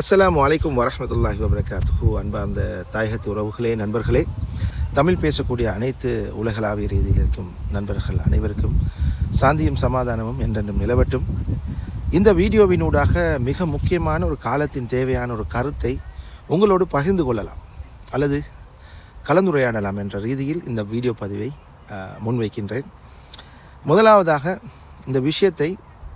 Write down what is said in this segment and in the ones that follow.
அஸ்லாம் அலைக்கும் வரமத்துல்லாஹி வபரகாத்துஹு. அன்பார்ந்த தாயகத்து உறவுகளே நண்பர்களே தமிழ் பேசக்கூடிய அனைத்து உலகளாவிய ரீதியில் இருக்கும் நண்பர்கள் அனைவருக்கும் சாந்தியும் சமாதானமும் என்றென்றும் நிலவட்டும். இந்த வீடியோவினூடாக மிக முக்கியமான ஒரு காலத்தின் தேவையான ஒரு கருத்தை உங்களோடு பகிர்ந்து கொள்ளலாம். அல்லது கலந்துரையாடலாம் என்ற ரீதியில் இந்த வீடியோ பதிவை முன்வைக்கின்றேன். முதலாவதாக இந்த விஷயத்தை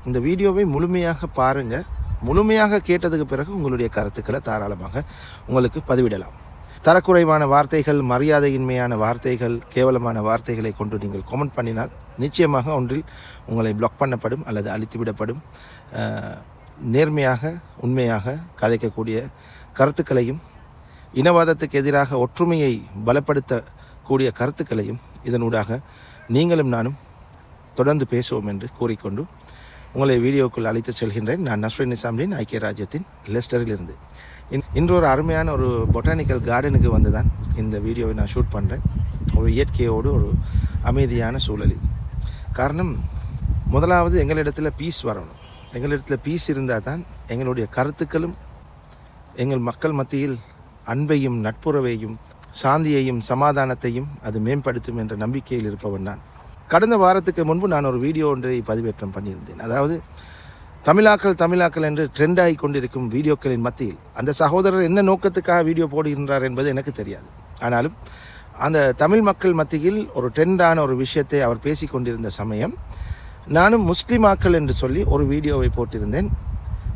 இந்த வீடியோவை முழுமையாக பாருங்கள் முழுமையாக கேட்டதுக்கு பிறகு உங்களுடைய கருத்துக்களை தாராளமாக உங்களுக்கு பதிவிடலாம். தரக்குறைவான வார்த்தைகள் மரியாதையின்மையான வார்த்தைகள் கேவலமான வார்த்தைகளை கொண்டு நீங்கள் கமெண்ட் பண்ணினால் நிச்சயமாக ஒன்றில் உங்களை பிளாக் பண்ணப்படும் அல்லது அழித்துவிடப்படும். நேர்மையாக உண்மையாக கதைக்கக்கூடிய கருத்துக்களையும் இனவாதத்துக்கு எதிராக ஒற்றுமையை பலப்படுத்தக்கூடிய கருத்துக்களையும் இதனூடாக நீங்களும் நானும் தொடர்ந்து பேசுவோம் என்று கூறிக்கொண்டு உங்களை வீடியோக்குள் அழைத்து செல்கின்றேன். நான் நஸ்ரின் நிசாம்டின் ஐக்கிய ராஜ்யத்தின் லெஸ்டரில் இருந்து இன் இன்று ஒரு அருமையான ஒரு பொட்டானிக்கல் கார்டனுக்கு வந்து தான் இந்த வீடியோவை நான் ஷூட் பண்ணுறேன் ஒரு இயற்கையோடு ஒரு அமைதியான சூழலில். காரணம் முதலாவது எங்களிடத்தில் பீஸ் வரணும். எங்களிடத்தில் பீஸ் இருந்தால் தான் எங்களுடைய கருத்துக்களும் எங்கள் மக்கள் மத்தியில் அன்பையும் நட்புறவையும் சாந்தியையும் சமாதானத்தையும் அது மேம்படுத்தும் என்ற நம்பிக்கையில் இருப்பவன் நான். கடந்த வாரத்துக்கு முன்பு நான் ஒரு வீடியோ ஒன்றை பதிவேற்றம் பண்ணியிருந்தேன். அதாவது தமிழாக்கள் தமிழாக்கள் என்று ட்ரெண்ட் ஆகி கொண்டிருக்கும் வீடியோக்களின் மத்தியில் அந்த சகோதரர் என்ன நோக்கத்துக்காக வீடியோ போடுகின்றார் என்பது எனக்கு தெரியாது. ஆனாலும் அந்த தமிழ் மக்கள் மத்தியில் ஒரு ட்ரெண்டான ஒரு விஷயத்தை அவர் பேசிக் கொண்டிருந்த சமயம் நானும் முஸ்லிமாக்கள் என்று சொல்லி ஒரு வீடியோவை போட்டிருந்தேன்.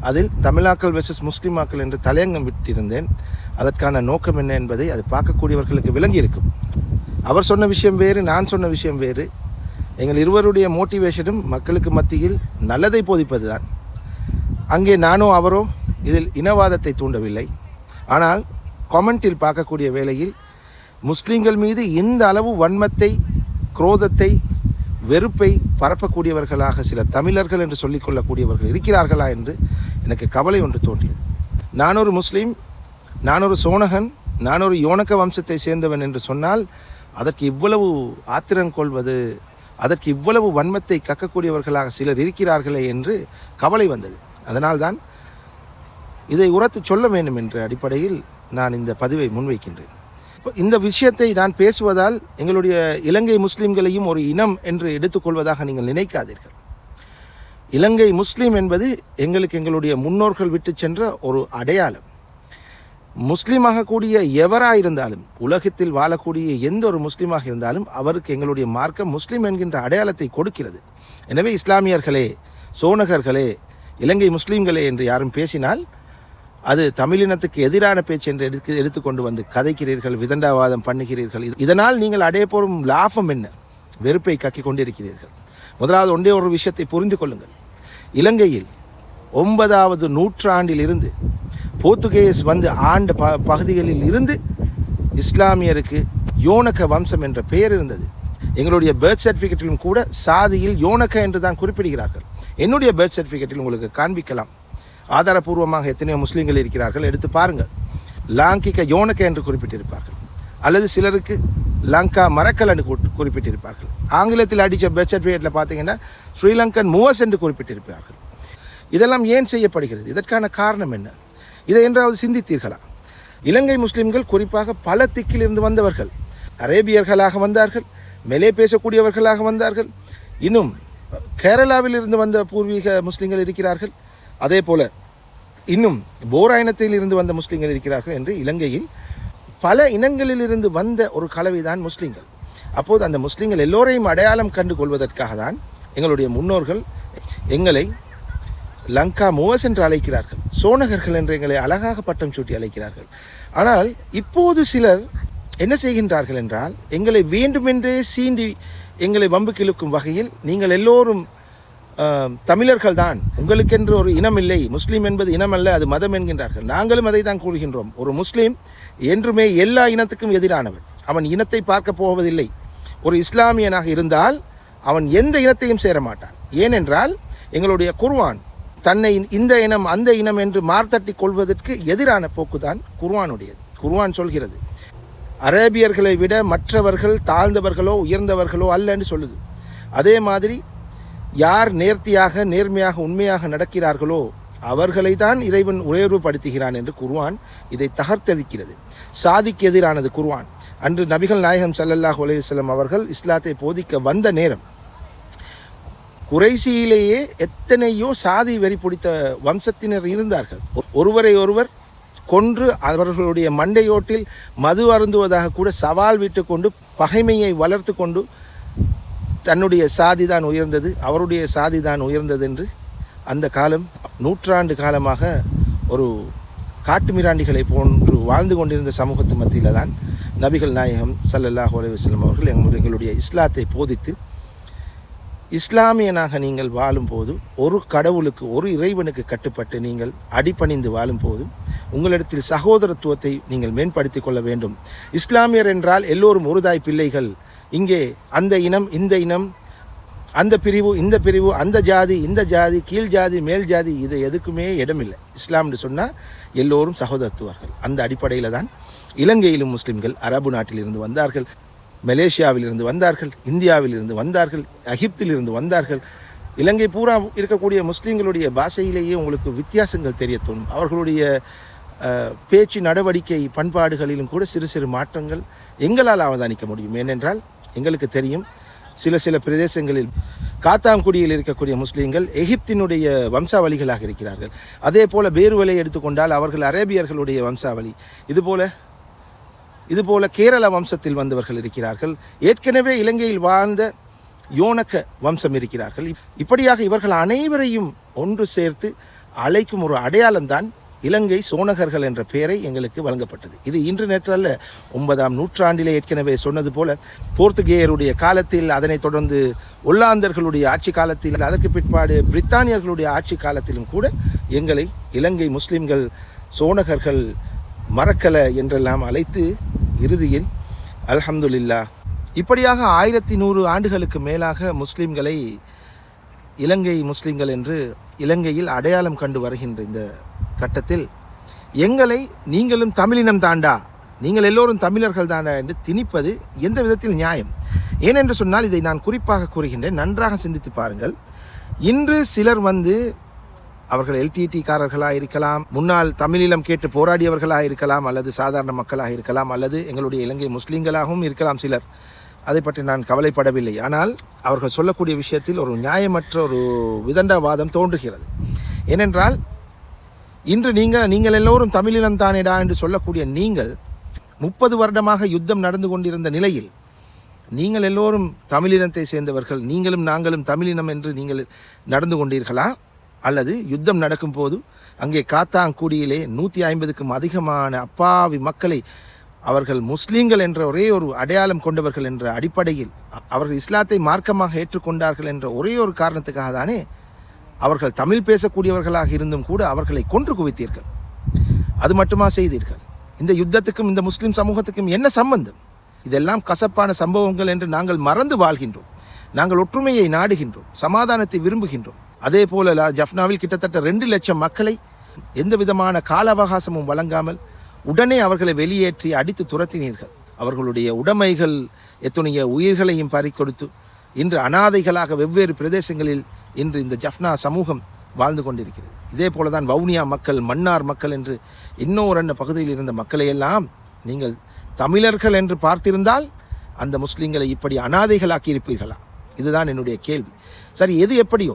அதில் தமிழாக்கள் வெர்சஸ் முஸ்லிமாக்கள் என்று தலையங்கம் விட்டிருந்தேன். அதற்கான நோக்கம் என்ன என்பதை அது பார்க்கக்கூடியவர்களுக்கு விளங்கி இருக்கும் அவர் சொன்ன விஷயம் வேறு நான் சொன்ன விஷயம் வேறு. எங்கள் இருவருடைய மோட்டிவேஷனும் மக்களுக்கு மத்தியில் நல்லதை போதிப்பது தான் அங்கே நானோ அவரோ இதில் இனவாதத்தை தூண்டவில்லை. ஆனால் கமெண்டில் பார்க்கக்கூடிய வேளையில் முஸ்லீம்கள் மீது இந்த அளவு வன்மத்தை குரோதத்தை வெறுப்பை பரப்பக்கூடியவர்களாக சில தமிழர்கள் என்று சொல்லிக்கொள்ளக்கூடியவர்கள் இருக்கிறார்களா என்று எனக்கு கவலை ஒன்று தோன்றியது. நான் ஒரு முஸ்லீம் நான் ஒரு சோனகன் நான் ஒரு யோனக்க வம்சத்தை சேர்ந்தவன் என்று சொன்னால் அதற்கு இவ்வளவு ஆத்திரம் கொள்வது அதற்கு இவ்வளவு வன்மத்தை கக்கக்கூடியவர்களாக சிலர் இருக்கிறார்களே என்று கவலை வந்தது. அதனால்தான் இதை உரத்து சொல்ல வேண்டும் என்ற அடிப்படையில் நான் இந்த பதிவை முன்வைக்கின்றேன். இப்போ இந்த விஷயத்தை நான் பேசுவதால் எங்களுடைய இலங்கை முஸ்லீம்களையும் ஒரு இனம் என்று எடுத்துக்கொள்வதாக நீங்கள் நினைக்காதீர்கள். இலங்கை முஸ்லீம் என்பது எங்களுக்கு எங்களுடைய முன்னோர்கள் விட்டு சென்ற ஒரு அடையாளம். முஸ்லீமாக கூடிய எவராக இருந்தாலும் உலகத்தில் வாழக்கூடிய எந்த ஒரு முஸ்லீமாக இருந்தாலும் அவருக்கு எங்களுடைய மார்க்கம் முஸ்லீம் என்கின்ற அடையாளத்தை கொடுக்கிறது. எனவே இஸ்லாமியர்களே சோனகர்களே இலங்கை முஸ்லீம்களே என்று யாரும் பேசினால் அது தமிழினத்துக்கு எதிரான பேச்சு என்று எடுத்து எடுத்துக்கொண்டு வந்து கதைக்கிறீர்கள் விதண்டாவாதம் பண்ணுகிறீர்கள். இதனால் நீங்கள் அடைய போகும் லாபம் என்ன? வெறுப்பை கக்கிக் கொண்டிருக்கிறீர்கள். முதலாவது ஒன்றே ஒரு விஷயத்தை புரிந்து கொள்ளுங்கள். இலங்கையில் ஒன்பதாவது நூற்றாண்டில் இருந்து போர்த்துகேஸ் வந்து ஆண்ட ப பகுதிகளில் இருந்து இஸ்லாமியருக்கு யோனக வம்சம் என்ற பெயர் இருந்தது. எங்களுடைய பேர்த் சர்டிஃபிகேட்டிலும் கூட சாதியில் யோனக என்று தான் குறிப்பிடுகிறார்கள். என்னுடைய பேர்த் சர்டிஃபிகேட்டில் உங்களுக்கு காண்பிக்கலாம். ஆதாரபூர்வமாக எத்தனையோ முஸ்லீம்கள் இருக்கிறார்கள். எடுத்து பாருங்கள். லாங்கிக யோனக என்று குறிப்பிட்டிருப்பார்கள். அல்லது சிலருக்கு லங்கா மரக்கல் என்று குறிப்பிட்டிருப்பார்கள். ஆங்கிலத்தில் அடித்த பேர்த் சர்டிஃபிகேட்டில் பார்த்தீங்கன்னா ஸ்ரீலங்கன் மூவஸ் என்று குறிப்பிட்டிருப்பார்கள். இதெல்லாம் ஏன் செய்யப்படுகிறது? இதற்கான காரணம் என்ன? இதை என்றாவது சிந்தித்தீர்களா? இலங்கை முஸ்லிம்கள் குறிப்பாக பல திக்கிலிருந்து வந்தவர்கள் அரேபியர்களாக வந்தார்கள் மெலே பேசக்கூடியவர்களாக வந்தார்கள் இன்னும் கேரளாவில் இருந்து வந்த பூர்வீக முஸ்லிம்கள் இருக்கிறார்கள் அதே போல இன்னும் போராயணத்தில் இருந்து வந்த முஸ்லிம்கள் இருக்கிறார்கள் என்று இலங்கையில் பல இனங்களிலிருந்து வந்த ஒரு கலவைதான் முஸ்லிம்கள். அப்போது அந்த முஸ்லிம்கள் எல்லோரையும் அடையாளம் கண்டு கொள்வதற்காக தான் எங்களுடைய முன்னோர்கள் எங்களை லங்கா மூவஸ் என்று அழைக்கிறார்கள். சோனகர்கள் என்று எங்களை அழகாக பட்டம் சூட்டி அழைக்கிறார்கள். ஆனால் இப்போது சிலர் என்ன செய்கின்றார்கள் என்றால் எங்களை வேண்டுமென்றே சீண்டி எங்களை வம்புக்கு இழுக்கும் வகையில் நீங்கள் எல்லோரும் தமிழர்கள் தான். உங்களுக்கென்று ஒரு இனம் இல்லை. முஸ்லீம் என்பது இனம் அல்ல அது மதம் என்கின்றார்கள். நாங்களும் அதை தான் கூறுகின்றோம். ஒரு முஸ்லீம் என்றுமே எல்லா இனத்துக்கும் எதிரானவன். அவன் இனத்தை பார்க்க போவதில்லை. ஒரு இஸ்லாமியனாக இருந்தால் அவன் எந்த இனத்தையும் சேர மாட்டான். ஏனென்றால் எங்களுடைய குர்வான் தன்னை இந்த இனம் அந்த இனம் என்று மார்த்தட்டி கொள்வதற்கு எதிரான போக்குதான் குர்வானுடையது குர்வான் சொல்கிறது அரேபியர்களை விட மற்றவர்கள் தாழ்ந்தவர்களோ உயர்ந்தவர்களோ அல்ல என்று சொல்லுது. அதே மாதிரி யார் நேர்த்தியாக நேர்மையாக உண்மையாக நடக்கிறார்களோ அவர்களை தான் இறைவன் உயர்வுபடுத்துகிறான் என்று குர்வான் இதை தகர்த்தளிக்கிறது சாதிக்கு எதிரானது குர்வான் அன்று நபிகள் நாயகம் சல்லல்லாஹ் உலகம் அவர்கள் இஸ்லாத்தை போதிக்க வந்த நேரம் குறைசியிலேயே எத்தனையோ சாதி வெறி பிடித்த வம்சத்தினர் இருந்தார்கள். ஒருவரை ஒருவர் கொன்று அவர்களுடைய மண்டையோட்டில் மது அருந்துவதாக கூட சவால் விட்டு கொண்டு பகைமையை வளர்த்து கொண்டு தன்னுடைய சாதி தான் உயர்ந்தது அவருடைய சாதி தான் உயர்ந்தது என்று அந்த காலம் நூற்றாண்டு காலமாக ஒரு காட்டுமிராண்டிகளை போன்று வாழ்ந்து கொண்டிருந்த சமூகத்து மத்தியில் தான் நபிகள் நாயகம் சல்லல்லாஹ் அலைஹி அவர்கள் எங்கள் எங்களுடைய இஸ்லாத்தை போதித்து இஸ்லாமியனாக நீங்கள் வாழும்போது ஒரு கடவுளுக்கு ஒரு இறைவனுக்கு கட்டுப்பட்டு நீங்கள் அடிபணிந்து வாழும்போது உங்களிடத்தில் சகோதரத்துவத்தை நீங்கள் மேம்படுத்தி கொள்ள வேண்டும். இஸ்லாமியர் என்றால் எல்லோரும் ஒருதாய் பிள்ளைகள். இங்கே அந்த இனம் இந்த இனம் அந்த பிரிவு இந்த பிரிவு அந்த ஜாதி இந்த ஜாதி கீழ் ஜாதி மேல் ஜாதி இது எதுக்குமே இடமில்லை. இஸ்லாம்னு சொன்னால் எல்லோரும் சகோதரத்துவர்கள். அந்த அடிப்படையில் தான் இலங்கையிலும் முஸ்லிம்கள் அரபு நாட்டிலிருந்து வந்தார்கள். மலேசியாவிலிருந்து வந்தார்கள் இந்தியாவிலிருந்து வந்தார்கள் எகிப்திலிருந்து வந்தார்கள். இலங்கை பூரா இருக்கக்கூடிய முஸ்லீம்களுடைய பாஷையிலேயே உங்களுக்கு வித்தியாசங்கள் தெரிய தோணும். அவர்களுடைய பேச்சு நடவடிக்கை பண்பாடுகளிலும் கூட சிறு சிறு மாற்றங்கள் எங்களால் அவதானிக்க முடியும். ஏனென்றால் எங்களுக்கு தெரியும் சில சில பிரதேசங்களில் காத்தாங்குடியில் இருக்கக்கூடிய முஸ்லீம்கள் எகிப்தினுடைய வம்சாவளிகளாக இருக்கிறார்கள். அதே போல் பேருவலை எடுத்துக்கொண்டால் அவர்கள் அரேபியர்களுடைய வம்சாவளி. இதுபோல் இதுபோல கேரள வம்சத்தில் வந்தவர்கள் இருக்கிறார்கள். ஏற்கனவே இலங்கையில் வாழ்ந்த யோனக்க வம்சம் இருக்கிறார்கள். இப்படியாக இவர்கள் அனைவரையும் ஒன்று சேர்த்து அழைக்கும் ஒரு அடையாளம்தான் இலங்கை சோனகர்கள் என்ற பெயரை எங்களுக்கு வழங்கப்பட்டது. இது இன்று நேற்றல்ல ஒன்பதாம் நூற்றாண்டிலே ஏற்கனவே சொன்னது போல போர்த்துகேயருடைய காலத்தில் அதனைத் தொடர்ந்து ஒல்லாந்தர்களுடைய ஆட்சி காலத்தில் அதற்கு பிற்பாடு பிரித்தானியர்களுடைய ஆட்சி காலத்திலும் கூட எங்களை இலங்கை முஸ்லிம்கள் சோனகர்கள் மறக்கல என்றெல்லாம் அழைத்து இறுதியில் அல்ஹம்துலில்லா. இப்படியாக ஆயிரத்தி நூறு ஆண்டுகளுக்கு மேலாக முஸ்லீம்களை இலங்கை முஸ்லீம்கள் என்று இலங்கையில் அடையாளம் கண்டு வருகின்ற இந்த கட்டத்தில் எங்களை நீங்களும் தமிழினம் தாண்டா நீங்கள் எல்லோரும் தமிழர்கள் தாண்டா என்று திணிப்பது எந்த விதத்தில் நியாயம்? ஏனென்று சொன்னால் இதை நான் குறிப்பாக கூறுகின்றேன். நன்றாக சிந்தித்து பாருங்கள். இன்று சிலர் வந்து அவர்கள் எல்டிடிக்காரர்களாக இருக்கலாம் முன்னாள் தமிழீழம் கேட்டு போராடியவர்களாக இருக்கலாம் அல்லது சாதாரண மக்களாக இருக்கலாம் அல்லது எங்களுடைய இலங்கை முஸ்லீம்களாகவும் இருக்கலாம் சிலர். அதை பற்றி நான் கவலைப்படவில்லை. ஆனால் அவர்கள் சொல்லக்கூடிய விஷயத்தில் ஒரு நியாயமற்ற ஒரு விதண்டவாதம் தோன்றுகிறது. ஏனென்றால் இன்று நீங்கள் நீங்கள் எல்லோரும் தமிழினம் தானேடா என்று சொல்லக்கூடிய நீங்கள் முப்பது வருடமாக யுத்தம் நடந்து கொண்டிருந்த நிலையில் நீங்கள் எல்லோரும் தமிழினத்தை சேர்ந்தவர்கள் நீங்களும் நாங்களும் தமிழினம் என்று நீங்கள் நடந்து கொண்டீர்களா? அல்லது யுத்தம் நடக்கும்போது அங்கே காத்தாங்குடியிலே நூற்றி ஐம்பதுக்கும் அதிகமான அப்பாவி மக்களை அவர்கள் முஸ்லீம்கள் என்ற ஒரே ஒரு அடையாளம் கொண்டவர்கள் என்ற அடிப்படையில் அவர்கள் இஸ்லாத்தை மார்க்கமாக ஏற்றுக்கொண்டார்கள் என்ற ஒரே ஒரு காரணத்துக்காக தானே அவர்கள் தமிழ் பேசக்கூடியவர்களாக இருந்தும் கூட அவர்களை கொன்று குவித்தீர்கள். அது மட்டுமா செய்தீர்கள்? இந்த யுத்தத்துக்கும் இந்த முஸ்லீம் சமூகத்துக்கும் என்ன சம்பந்தம்? இதெல்லாம் கசப்பான சம்பவங்கள் என்று நாங்கள் மறந்து வாழ்கின்றோம். நாங்கள் ஒற்றுமையை நாடுகின்றோம். சமாதானத்தை விரும்புகின்றோம். அதே போல ஜஃப்னாவில் கிட்டத்தட்ட ரெண்டு லட்சம் மக்களை எந்த விதமான கால அவகாசமும் வழங்காமல் உடனே அவர்களை வெளியேற்றி அடித்து துரத்தினீர்கள். அவர்களுடைய உடைமைகள் எத்தனைய உயிர்களையும் பறிக்கொடுத்து இன்று அனாதைகளாக வெவ்வேறு பிரதேசங்களில் இன்று இந்த ஜஃப்னா சமூகம் வாழ்ந்து கொண்டிருக்கிறது. இதே போல தான் வவுனியா மக்கள் மன்னார் மக்கள் என்று இன்னொரு பகுதியில் இருந்த மக்களையெல்லாம் நீங்கள் தமிழர்கள் என்று பார்த்திருந்தால் அந்த முஸ்லீம்களை இப்படி அனாதைகளாக்கி இருப்பீர்களா இதுதான் என்னுடைய கேள்வி. சரி எது எப்படியோ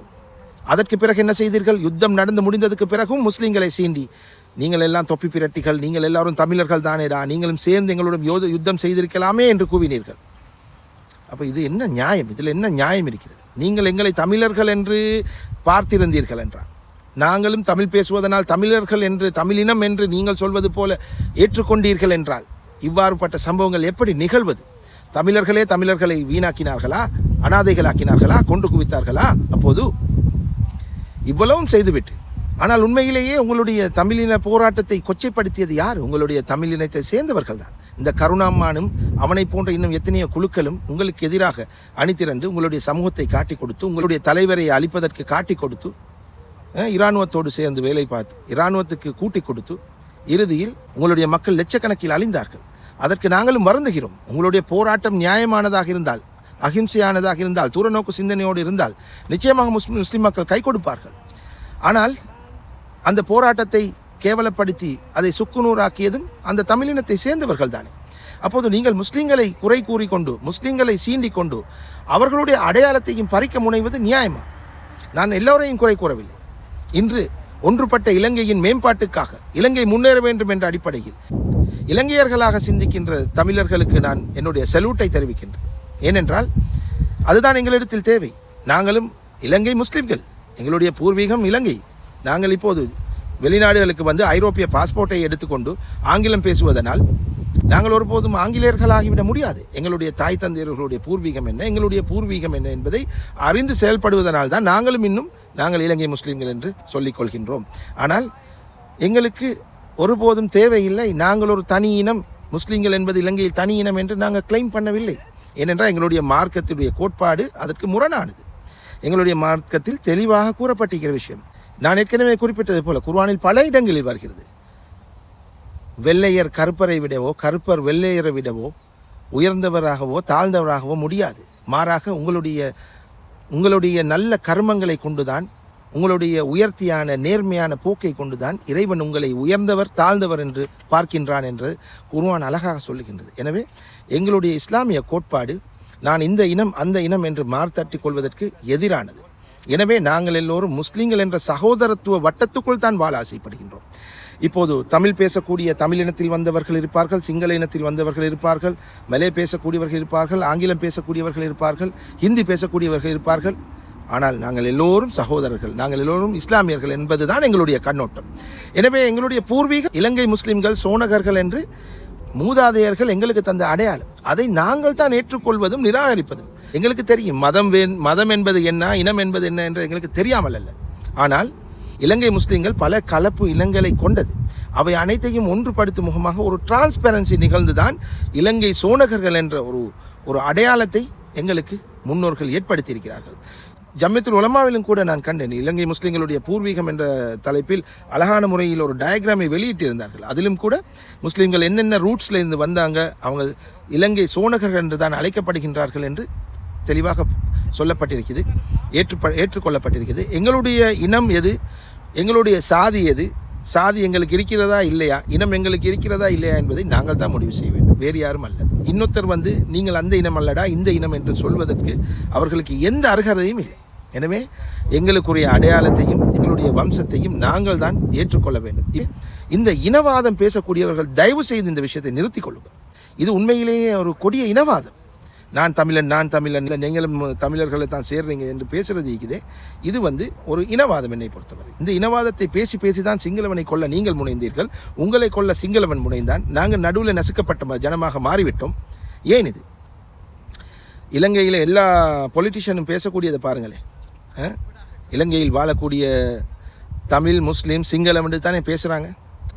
அதற்கு பிறகு என்ன செய்தீர்கள்? யுத்தம் நடந்து முடிந்ததுக்கு பிறகும் முஸ்லீம்களை சீண்டி. நீங்கள் எல்லாம் தொப்பி பிரட்டிகள் நீங்கள் எல்லாரும் தமிழர்கள் தானேடா நீங்களும் சேர்ந்து எங்களுடன் யோத யுத்தம் செய்திருக்கலாமே என்று கூவினீர்கள். அப்போ இது என்ன நியாயம்? இதில் என்ன நியாயம் இருக்கிறது? நீங்கள் எங்களை தமிழர்கள் என்று பார்த்திருந்தீர்கள் என்றார். நாங்களும் தமிழ் பேசுவதனால் தமிழர்கள் என்று தமிழினம் என்று நீங்கள் சொல்வது போல ஏற்றுக்கொண்டீர்கள் என்றால் இவ்வாறுபட்ட சம்பவங்கள் எப்படி நிகழ்வது? தமிழர்களே தமிழர்களை வீணாக்கினார்களா? அனாதைகளாக்கினார்களா? கொண்டு குவித்தார்களா? அப்போது இவ்வளவும் செய்துவிட்டு ஆனால் உண்மையிலேயே உங்களுடைய தமிழின போராட்டத்தை கொச்சைப்படுத்தியது யார்? உங்களுடைய தமிழினத்தை சேர்ந்தவர்கள் தான் இந்த கருணாம்மானும் அவனை போன்ற இன்னும் எத்தனையோ குழுக்களும் உங்களுக்கு எதிராக அணிதிரண்டு உங்களுடைய சமூகத்தை காட்டி கொடுத்து உங்களுடைய தலைவரை அழிப்பதற்கு காட்டி கொடுத்து இராணுவத்தோடு சேர்ந்து வேலை பார்த்து இராணுவத்துக்கு கூட்டி கொடுத்து இறுதியில் உங்களுடைய மக்கள் லட்சக்கணக்கில் அழிந்தார்கள். அதற்கு நாங்களும் வருந்துகிறோம். உங்களுடைய போராட்டம் நியாயமானதாக இருந்தால் அகிம்சையானதாக இருந்தால் தூரநோக்கு சிந்தனையோடு இருந்தால் நிச்சயமாக முஸ்லிம் முஸ்லிம் மக்கள் கை கொடுப்பார்கள். ஆனால் அந்த போராட்டத்தை கேவலப்படுத்தி அதை சுக்குநூறாக்கியதும் அந்த தமிழினத்தை சேர்ந்தவர்கள் தானே. அப்போது நீங்கள் முஸ்லீம்களை குறை கூறிக்கொண்டு முஸ்லீம்களை சீண்டிக் கொண்டு அவர்களுடைய அடையாளத்தையும் பறிக்க முனைவது நியாயமா? நான் எல்லோரையும் குறை கூறவில்லை. இன்று ஒன்றுபட்ட இலங்கையின் மேம்பாட்டுக்காக இலங்கை முன்னேற வேண்டும் என்ற அடிப்படையில் இலங்கையர்களாக சிந்திக்கின்ற தமிழர்களுக்கு நான் என்னுடைய செலூட்டை தெரிவிக்கின்றேன். ஏனென்றால் அதுதான் எங்களிடத்தில் தேவை. நாங்களும் இலங்கை முஸ்லிம்கள். எங்களுடைய பூர்வீகம் இலங்கை. நாங்கள் இப்போது வெளிநாடுகளுக்கு வந்து ஐரோப்பிய பாஸ்போர்ட்டை எடுத்துக்கொண்டு ஆங்கிலம் பேசுவதனால் நாங்கள் ஒருபோதும் ஆங்கிலேயர்களாகிவிட முடியாது. எங்களுடைய தாய் தந்தையர்களுடைய பூர்வீகம் என்ன எங்களுடைய பூர்வீகம் என்ன என்பதை அறிந்து செயல்படுவதனால் தான் நாங்களும் இன்னும் நாங்கள் இலங்கை முஸ்லீம்கள் என்று சொல்லிக் கொள்கின்றோம். ஆனால் எங்களுக்கு ஒருபோதும் தேவையில்லை. நாங்கள் ஒரு தனி இனம் முஸ்லீம்கள் என்பது இலங்கையில் தனி இனம் என்று நாங்கள் கிளைம் பண்ணவில்லை. ஏனென்றால் எங்களுடைய மார்க்கத்தினுடைய கோட்பாடு அதற்கு முரணானது. எங்களுடைய மார்க்கத்தில் தெளிவாக கூறப்பட்டிருக்கிற விஷயம். நான் ஏற்கனவே குறிப்பிட்டது போல குர்வானில் பல இடங்களில் வருகிறது. வெள்ளையர் கருப்பரை விடவோ கருப்பர் வெள்ளையரை விடவோ உயர்ந்தவராகவோ தாழ்ந்தவராகவோ முடியாது. மாறாக உங்களுடைய உங்களுடைய நல்ல கர்மங்களை கொண்டுதான் உங்களுடைய உயர்த்தியான நேர்மையான போக்கை கொண்டுதான் இறைவன் உங்களை உயர்ந்தவர் தாழ்ந்தவர் என்று பார்க்கின்றான் என்று குருவான் அழகாக சொல்லுகின்றது. எனவே எங்களுடைய இஸ்லாமிய கோட்பாடு நான் இந்த இனம் அந்த இனம் என்று மார்த்தட்டி கொள்வதற்கு எதிரானது. எனவே நாங்கள் எல்லோரும் முஸ்லீம்கள் என்ற சகோதரத்துவ வட்டத்துக்குள் தான் வாழ ஆசைப்படுகின்றோம். இப்போது தமிழ் பேசக்கூடிய தமிழ் இனத்தில் வந்தவர்கள் இருப்பார்கள் சிங்கள இனத்தில் வந்தவர்கள் இருப்பார்கள் மலே பேசக்கூடியவர்கள் இருப்பார்கள் ஆங்கிலம் பேசக்கூடியவர்கள் இருப்பார்கள் ஹிந்தி பேசக்கூடியவர்கள் இருப்பார்கள். ஆனால் நாங்கள் எல்லோரும் சகோதரர்கள் நாங்கள் எல்லோரும் இஸ்லாமியர்கள் என்பதுதான் எங்களுடைய கண்ணோட்டம். எனவே எங்களுடைய பூர்வீக இலங்கை முஸ்லிம்கள் சோனகர்கள் என்று மூதாதையர்கள் எங்களுக்கு தந்த அடையாளம். அதை நாங்கள் தான் ஏற்றுக்கொள்வதும் நிராகரிப்பதும். எங்களுக்கு தெரியும் மதம் வே மதம் என்பது என்ன இனம் என்பது என்ன என்று எங்களுக்கு தெரியாமல் அல்ல. ஆனால் இலங்கை முஸ்லிம்கள் பல கலப்பு இனங்களை கொண்டது. அவை அனைத்தையும் ஒன்றுபடுத்தும் முகமாக ஒரு டிரான்ஸ்பெரன்சி நிகழ்ந்துதான் இலங்கை சோனகர்கள் என்ற ஒரு ஒரு அடையாளத்தை எங்களுக்கு முன்னோர்கள் ஏற்படுத்தியிருக்கிறார்கள். ஜம்மியத்துல் உலமாவிலும் கூட நான் கண்டேன். இலங்கை முஸ்லீம்களுடைய பூர்வீகம் என்ற தலைப்பில் அழகான முறையில் ஒரு டயக்ராமை வெளியிட்டிருந்தார்கள். அதிலும் கூட முஸ்லீம்கள் என்னென்ன ரூட்ஸில் இருந்து வந்தாங்க அவங்க இலங்கை சோனகர்கள் என்று தான் அழைக்கப்படுகின்றார்கள் என்று தெளிவாக சொல்லப்பட்டிருக்கிறது ஏற்று ஏற்றுக்கொள்ளப்பட்டிருக்குது எங்களுடைய இனம் எது? எங்களுடைய சாதி எது? சாதி எங்களுக்கு இருக்கிறதா இல்லையா? இனம் எங்களுக்கு இருக்கிறதா இல்லையா என்பதை நாங்கள் தான் முடிவு செய்ய வேண்டும். வேறு யாரும் அல்ல. இன்னொருத்தர் வந்து நீங்கள் அந்த இனம் அல்லடா இந்த இனம் என்று சொல்வதற்கு அவர்களுக்கு எந்த அருகதையும் இல்லை. எனவே எங்களுக்குரிய அடையாளத்தையும் எங்களுடைய வம்சத்தையும் நாங்கள் தான் ஏற்றுக்கொள்ள வேண்டும். இந்த இனவாதம் பேசக்கூடியவர்கள் தயவு செய்து இந்த விஷயத்தை நிறுத்திக் கொள்ளுங்கள். இது உண்மையிலேயே ஒரு கொடிய இனவாதம். நான் தமிழன் நான் தமிழன் இல்லை நீங்களும் தமிழர்களை தான் சேர்றீங்க என்று பேசுகிறது இருக்குதே. இது வந்து ஒரு இனவாதம் என்னை பொறுத்தவரை. இந்த இனவாதத்தை பேசி பேசி தான் சிங்களவனை கொள்ள நீங்கள் முனைந்தீர்கள். உங்களை கொல்ல சிங்களவன் முனைந்தான். நாங்கள் நடுவில் நசுக்கப்பட்ட ம- ஜனமாக மாறிவிட்டோம். ஏன் இது? இலங்கையில் எல்லா பொலிட்டிஷியனும் பேசக்கூடியதை பாருங்களேன். ஆ? இலங்கையில் வாழக்கூடிய தமிழ் முஸ்லீம் சிங்களம் என்று தானே பேசுகிறாங்க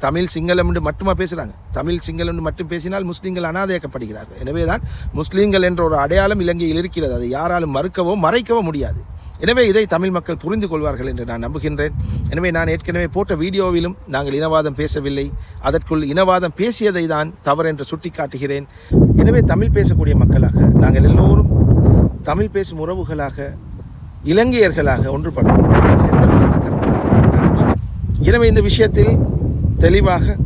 தமிழ் சிங்களம் என்று மட்டுமா பேசுகிறாங்க தமிழ் சிங்களம் என்று மட்டும் பேசினால் முஸ்லீம்கள் அனாதையாக்கப்படுகிறார்கள். எனவே தான் முஸ்லீம்கள் என்ற ஒரு அடையாளம் இலங்கையில் இருக்கிறது. அதை யாராலும் மறுக்கவோ மறைக்கவோ முடியாது. எனவே இதை தமிழ் மக்கள் புரிந்து கொள்வார்கள் என்று நான் நம்புகின்றேன். எனவே நான் ஏற்கனவே போட்ட வீடியோவிலும் நாங்கள் இனவாதம் பேசவில்லை. அதற்குள் இனவாதம் பேசியதை தான் தவறு என்று சுட்டிக்காட்டுகிறேன். எனவே தமிழ் பேசக்கூடிய மக்களாக நாங்கள் எல்லோரும் தமிழ் பேசும் உறவுகளாக இலங்கையர்களாக ஒன்றுபடும் எனவே இந்த விஷயத்தில் தெளிவாக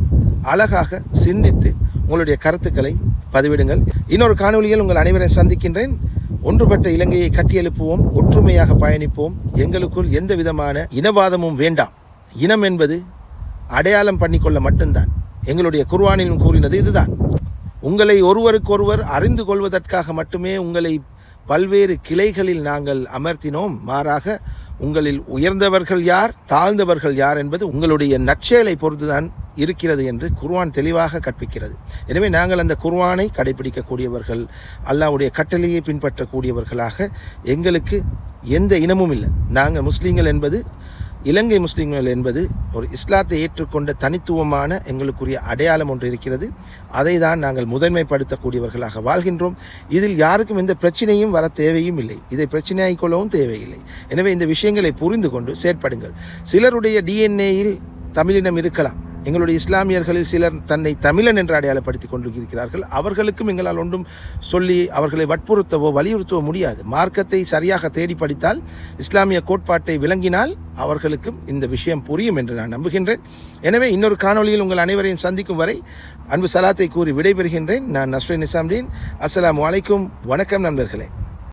அழகாக சிந்தித்து உங்களுடைய கருத்துக்களை பதிவிடுங்கள். இன்னொரு காணொளியில் உங்கள் அனைவரை சந்திக்கின்றேன். ஒன்றுபட்ட இலங்கையை கட்டியெழுப்புவோம் ஒற்றுமையாக பயணிப்போம். எங்களுக்குள் எந்த விதமான இனவாதமும் வேண்டாம். இனம் என்பது அடையாளம் பண்ணிக்கொள்ள மட்டும்தான். எங்களுடைய குர்வானிலும் கூறினது இதுதான். உங்களை ஒருவருக்கொருவர் அறிந்து கொள்வதற்காக மட்டுமே உங்களை பல்வேறு கிளைகளில் நாங்கள் அமர்த்தினோம். மாறாக உங்களில் உயர்ந்தவர்கள் யார் தாழ்ந்தவர்கள் யார் என்பது உங்களுடைய நற்செயலை பொறுத்துதான் இருக்கிறது என்று குர்வான் தெளிவாக கற்பிக்கிறது. எனவே நாங்கள் அந்த குர்வானை கடைபிடிக்கக்கூடியவர்கள் அல்லாவுடைய கட்டளையை பின்பற்றக்கூடியவர்களாக எங்களுக்கு எந்த இனமும் இல்லை. நாங்கள் முஸ்லீம்கள் என்பது இலங்கை முஸ்லீம்கள் என்பது ஒரு இஸ்லாத்தை ஏற்றுக்கொண்ட தனித்துவமான எங்களுக்குரிய அடையாளம் ஒன்று இருக்கிறது. அதை தான் நாங்கள் முதன்மைப்படுத்தக்கூடியவர்களாக வாழ்கின்றோம். இதில் யாருக்கும் எந்த பிரச்சனையும் வர தேவையும் இல்லை. இதை பிரச்சனையாகிக் கொள்ளவும் தேவையில்லை. எனவே இந்த விஷயங்களை புரிந்து கொண்டு செயற்படுங்கள். சிலருடைய டிஎன்ஏயில் தமிழினம் இருக்கலாம். எங்களுடைய இஸ்லாமியர்களில் சிலர் தன்னை தமிழன் என்று அடையாளப்படுத்திக் கொண்டிருக்கிறார்கள். அவர்களுக்கும் எங்களால் ஒன்றும் சொல்லி அவர்களை வற்புறுத்தவோ வலியுறுத்தவோ முடியாது. மார்க்கத்தை சரியாக தேடி படித்தால் இஸ்லாமிய கோட்பாட்டை விளங்கினால் அவர்களுக்கும் இந்த விஷயம் புரியும் என்று நான் நம்புகின்றேன். எனவே இன்னொரு காணொளியில் உங்கள் அனைவரையும் சந்திக்கும் வரை அன்பு சலாத்தை கூறி விடைபெறுகின்றேன். நான் நஸ்ரீன் நிசாம்தீன். அஸ்ஸலாமு அலைக்கும். வணக்கம் நண்பர்களே.